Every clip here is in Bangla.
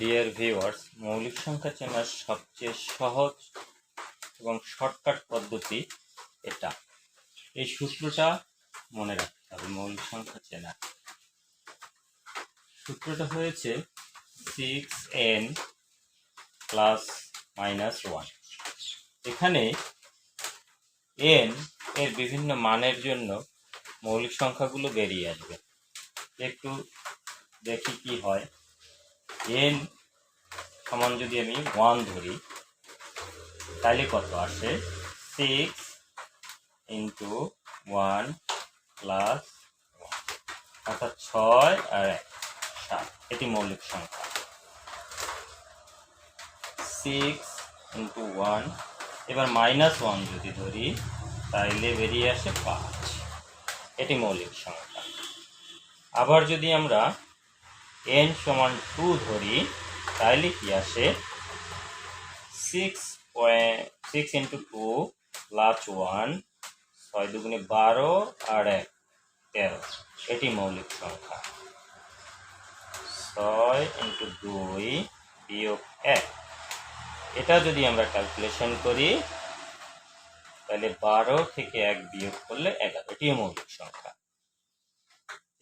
ডিয়ার ভিউয়ার্স মৌলিক সংখ্যা চেনার সবচেয়ে সহজ এবং শর্টকাট পদ্ধতি এটা। এই সূত্রটা মনে রাখতে হবে, মৌলিক সংখ্যা চেনা। সূত্রটা হয়েছে six N plus minus one এখানে এন এর বিভিন্ন মানের জন্য মৌলিক সংখ্যাগুলো বেরিয়ে আসবে। একটু দেখি কি হয়। এন সমান যদি আমি ওয়ান ধরি, তাহলে কত আসে? সিক্স ইন্টু ওয়ান প্লাস অর্থাৎ ছয় আর এক, সাত। এটি মৌলিক সংখ্যা। Six into one. এবার মাইনাস ওয়ান যদি ধরি, তাইলে বেরিয়ে আসে পাঁচ। এটি মৌলিক সংখ্যা। আবার যদি আমরা এন সমান টু ধরি তাহলে কি আসে? Six point six into two plus one ছয় দুগুণে বারো আর এক, তেরো। এটি মৌলিক সংখ্যা। ছয় ইন্টু দুই বিয়োগ এক। এটা যদি আমরা ক্যালকুলেশন করি তাহলে বারো থেকে এক বিয়োগ করলে এগারো। এটিও মৌলিক সংখ্যা।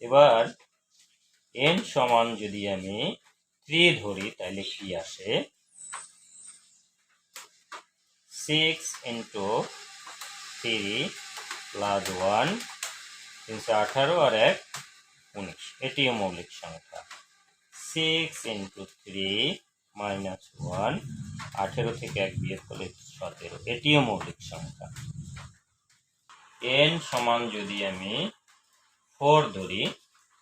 এবার এন সমান যদি আমি থ্রি ধরি তাহলে কি আসে? Six into three plus one তিনশো আঠারো আর এক, উনিশ। এটিও মৌলিক সংখ্যা। Six into three minus one আঠেরো থেকে এক বিয়োগ করলে সতেরো। এটিও মৌলিক সংখ্যা। এন সমান যদি আমি ফোর ধরি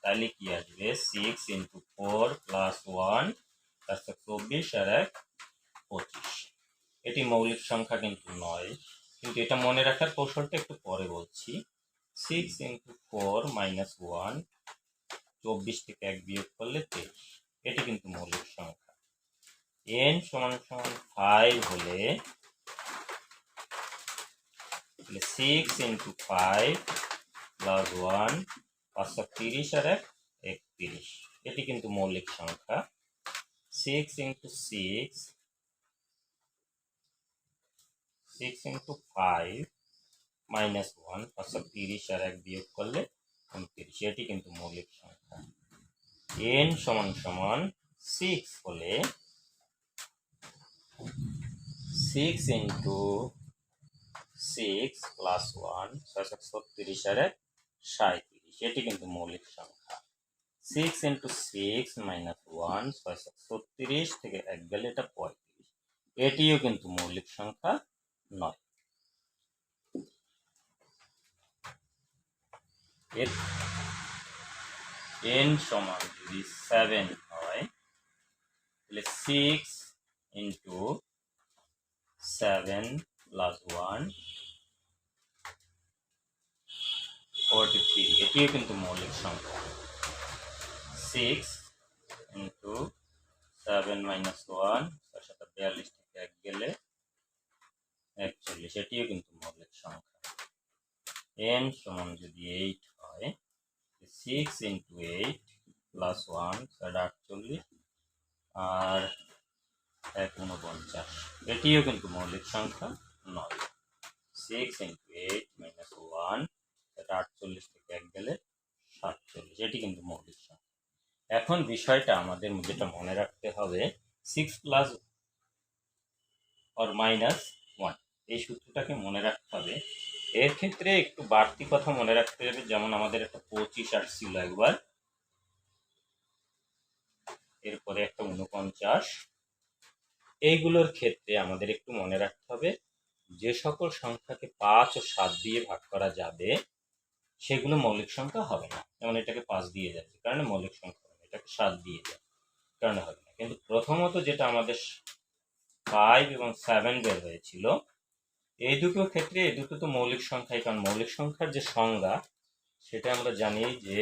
তাহলে কি আসবে? Six into four plus one তারপর চব্বিশ আর এক, পঁচিশ। এটি মৌলিক সংখ্যা কিন্তু নয়। কিন্তু এটা মনে রাখার কৌশলটা একটু পরে বলছি। Six into four minus one চব্বিশ থেকে এক বিয়োগ করলে তেইশ। এটি কিন্তু মৌলিক সংখ্যা। এন সমান সমান ফাইভ হলে six into five plus one পাঁচশো তিরিশ আর এক, একত্রিশ। এটি কিন্তু মৌলিক সংখ্যা। Six into six six into five minus one পাঁচশো তিরিশ আর এক বিয়োগ করলে উনত্রিশ। এটি কিন্তু মৌলিক সংখ্যা। এন সমান সমান সিক্স হলে six into six plus one ছয়শো ছত্রিশ আর এক সাঁত্রিশ এটি কিন্তু মৌলিক সংখ্যা। Six into six minus one ছয়শো ছত্রিশ থেকে এক গেলে এটা পঁয়ত্রিশ। এটিও কিন্তু মৌলিক সংখ্যা নয়। এর এন সমান যদি সেভেন হয়, তাহলে six into seven plus one forty three এটিও কিন্তু মৌলিক সংখ্যা। Six into seven minus one তার সাথে বিয়াল্লিশ থেকে এক গেলে একচল্লিশ, এটিও কিন্তু মৌলিক সংখ্যা। এন সমান যদি এইট হয় six into eight plus one সেটা আটচল্লিশ, আর এক উনপঞ্চাশ এটিও কিন্তু মৌলিক সংখ্যা নয়। Six into eight minus one এটা আটচল্লিশ থেকে এক গেলে সাতচল্লিশ। এটি কিন্তু মৌলিক সংখ্যা এখন বিষয়টা আমাদের যেটা মনে রাখতে হবে six plus or minus one এই সূত্রটাকে মনে রাখতে হবে। এর ক্ষেত্রে একটু বাড়তি কথা মনে রাখতে হবে, যেমন আমাদের একটা পঁচিশ আসছিল একবার। এরপরে একটা উনপঞ্চাশ। এইগুলোর ক্ষেত্রে আমাদের একটু মনে রাখতে হবে, যে সকল সংখ্যাকে পাঁচ ও সাত দিয়ে ভাগ করা যাবে সেগুলো মৌলিক সংখ্যা হবে না। যেমন এটাকে পাঁচ দিয়ে যাচ্ছে, কারণে মৌলিক সংখ্যা হবে এটাকে সাত দিয়ে যাবে কারণে হবে না। কিন্তু প্রথমত যেটা আমাদের ফাইভ এবং সেভেন বের হয়েছিল, এই দুটো ক্ষেত্রে, এই দুটো তো মৌলিক সংখ্যাই, কারণ মৌলিক সংখ্যার যে সংজ্ঞা, সেটা আমরা জানি যে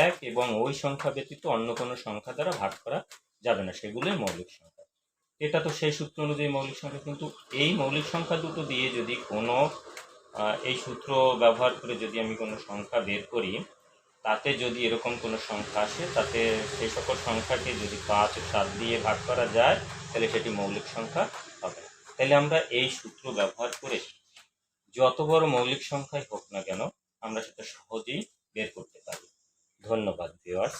এক এবং ওই সংখ্যা ব্যতীত অন্য কোনো সংখ্যা দ্বারা ভাগ করা যাবে না। সেগুলোই মৌলিক সংখ্যা। এটা তো সেই সূত্র অনুযায়ী মৌলিক সংখ্যা, কিন্তু এই মৌলিক সংখ্যা দুটো দিয়ে যদি কোনো এই সূত্র ব্যবহার করে যদি আমি কোনো সংখ্যা বের করি, তাতে যদি এরকম কোনো সংখ্যা আসে, তাতে সেই সকল সংখ্যাকে যদি পাঁচ, সাত দিয়ে ভাগ করা যায়, তাহলে সেটি মৌলিক সংখ্যা হবে। তাহলে আমরা এই সূত্র ব্যবহার করে যত বড় মৌলিক সংখ্যাই হোক না কেন, আমরা সেটা সহজেই বের করতে পারি। ধন্যবাদ ভিউয়ার্স